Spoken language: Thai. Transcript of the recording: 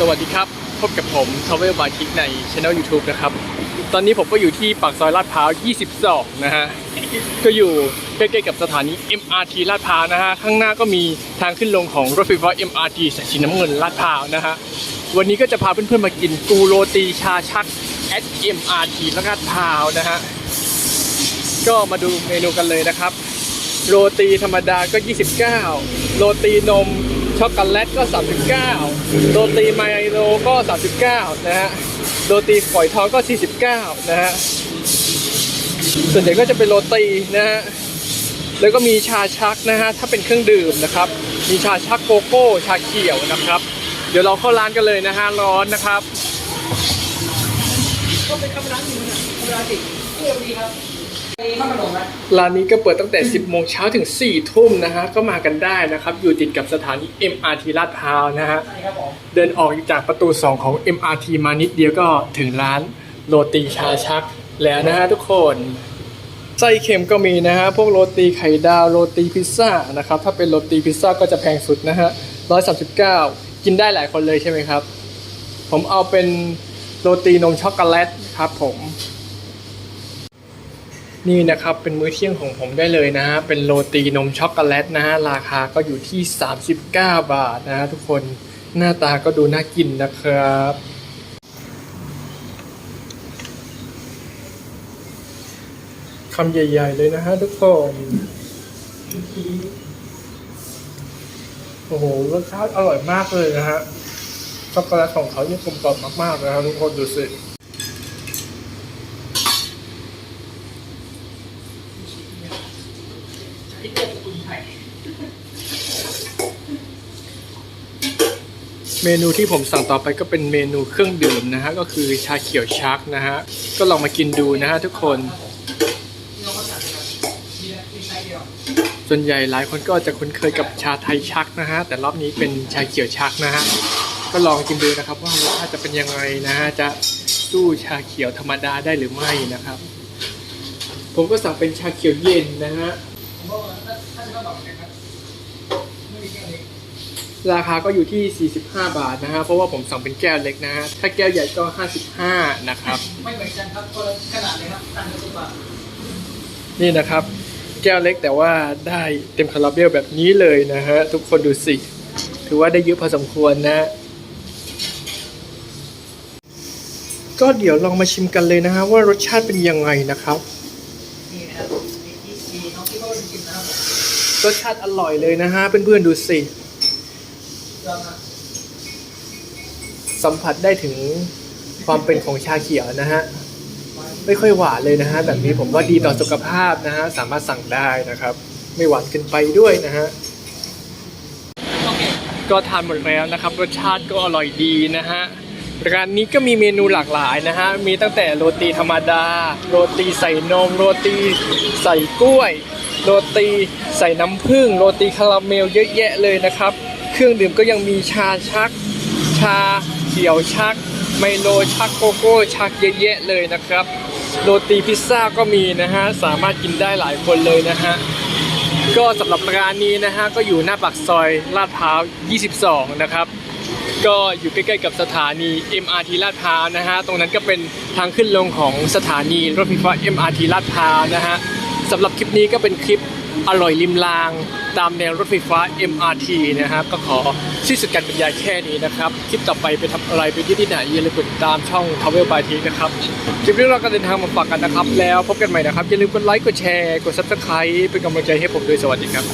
สวัสดีครับ พบกับผม t r a v e l by Kick ในช anel YouTube นะครับ ตอนนี้ผมก็อยู่ที่ปากซอยลาดพร้าว 22 นะฮะ ก็อยู่ใกล้ๆกับสถานี MRT ลาดพร้าวนะฮะ ข้างหน้าก็มีทางขึ้นลงของรถไฟฟ้า MRT สายสีน้ำเงินลาดพร้าวนะฮะ วันนี้ก็จะพาเพื่อนๆมากินกูโรตีชาชัก at MRT ลาดพร้าวนะฮะ ก็มาดูเมนูกันเลยนะครับ โรตีธรรมดาก็ 29 โรตีนม ช็อกโกแลตก็ 39 โรตีไมโลก็ 39 นะฮะ โรตีฝอยทองก็ 49 นะฮะ ส่วนใหญ่ก็จะเป็นโรตีนะฮะ แล้วก็มีชาชักนะฮะ ถ้าเป็นเครื่องดื่มนะครับ มีชาชักโกโก้ ชาเขียวนะครับ เดี๋ยวเราเข้าร้านกันเลยนะฮะ ร้อนนะครับ ก็เป็นคำร้านหนึ่งนะคำร้านติดเที่ยวดีครับ มีข้าวมันหลงนะร้านนี้ก็เปิดตั้งแต่ 10 โมงเช้าถึง 4 ทุ่มนะฮะ ก็มากันได้นะครับ อยู่ติดกับสถานี MRT ลาดพร้าวนะฮะใช่ครับผมเดินออกจากประตู 2 ของ MRT มานิดเดียวก็ถึงร้านโรตีชาชักแล้วนะฮะทุกคนไส้เค็มก็มีนะฮะ พวกโรตีไข่ดาว โรตีพิซซ่านะครับ ถ้าเป็นโรตีพิซซ่าก็จะแพงสุดนะฮะ 139 กินได้หลายคนเลยใช่ไหมครับ ผมเอาเป็นโรตีนมช็อกโกแลตครับผม นี่นะครับเป็นมื้อเที่ยงของผมได้เลยนะฮะเป็นโรตีนมช็อกโกแลตนะฮะราคาก็อยู่ที่ 39 บาทนะฮะทุกคนหน้าตาก็ดูน่ากินนะครับคำใหญ่ ๆ เลยนะฮะทุกคนโอ้โหรสชาติอร่อยมากเลยนะฮะช็อกโกแลตของเขาเนี่ยกลมกล่อมมากๆนะครับทุกคนดูสิ ที่เที่ยวสกุลไทย เมนูที่ผมสั่งต่อไปก็เป็นเมนูเครื่องดื่มนะฮะก็คือชาเขียวชักนะฮะก็ลองมากินดูนะฮะทุกคนที่เราก็สั่งนะครับมีนะมีไซส์เดียวส่วนใหญ่หลายคนก็จะคุ้นเคยกับชาไทยชักนะฮะแต่รอบนี้เป็นชาเขียวชักนะฮะก็ลองกินดูนะครับว่ารสชาติจะเป็นยังไงนะฮะจะสู้ชาเขียวธรรมดาได้หรือไม่นะครับ ผมก็สั่งเป็นชาเขียวเย็นนะฮะ รับไม่มีแค่นี้ราคาก็อยู่ที่ 45 บาทนะฮะเพราะว่าผมสั่งเป็นแก้วเล็กนะฮะถ้าแก้วใหญ่ก็ 55 นะครับ ไม่เหมือนกันครับคนละขนาดเลยครับต่างกันสิบบาทนี่นะครับ แก้วเล็กแต่ว่าได้เต็มคาราเบลแบบนี้เลยนะฮะทุกคนดูสิ ถือว่าได้เยอะพอสมควรนะก็เดี๋ยวลองมาชิมกันเลยนะฮะว่ารสชาติเป็นยังไงนะครับนี่นะครับมีมีมีน้องที่เขากินนะครับรสชาติอร่อยเลยนะฮะเพื่อนๆดูสิยอมนะ สัมผัสได้ถึงความเป็นของชาเขียวนะฮะ ไม่ค่อยหวานเลยนะฮะ แบบนี้ผมว่าดีต่อสุขภาพนะฮะ สามารถสั่งได้นะครับ ไม่หวานเกินไปด้วยนะฮะ ก็ทานหมดแล้วนะครับ รสชาติก็อร่อยดีนะฮะ ร้านนี้ก็มีเมนูหลากหลายนะฮะ มีตั้งแต่โรตีธรรมดา โรตีใส่นม โรตีใส่กล้วย โรตีใส่น้ำผึ้ง โรตีคาราเมลเยอะแยะเลยนะครับ เครื่องดื่มก็ยังมีชาชัก ชาเขียวชัก ไมโลชักโกโก้ชักเยอะแยะเลยนะครับโรตีพิซซ่าก็มีนะฮะสามารถกินได้หลายคนเลยนะฮะก็สำหรับร้านนี้นะฮะก็อยู่หน้าปากซอยลาดพร้าว 22 นะครับก็อยู่ใกล้ๆกับสถานี MRT ลาดพร้าวนะฮะ ตรงนั้นก็เป็นทางขึ้นลงของสถานีรถไฟฟ้า MRT ลาดพร้าวนะฮะ สำหรับคลิปนี้ก็เป็นคลิปอร่อยริมราง ตามแนวรถไฟฟ้า MRT นะครับก็ขอสิ้นสุดการบรรยายแค่นี้นะครับ คลิปต่อไปไปทำอะไรไปที่ที่ไหนอย่าลืมกดติดตามช่อง Travel by t นะครับ คลิปนี้เราก็เดินทางมาฝากกันนะครับ แล้วพบกันใหม่นะครับ อย่าลืมกดไลค์กดแชร์กด Subscribe เป็นกำลังใจให้ผมด้วยสวัสดีครับ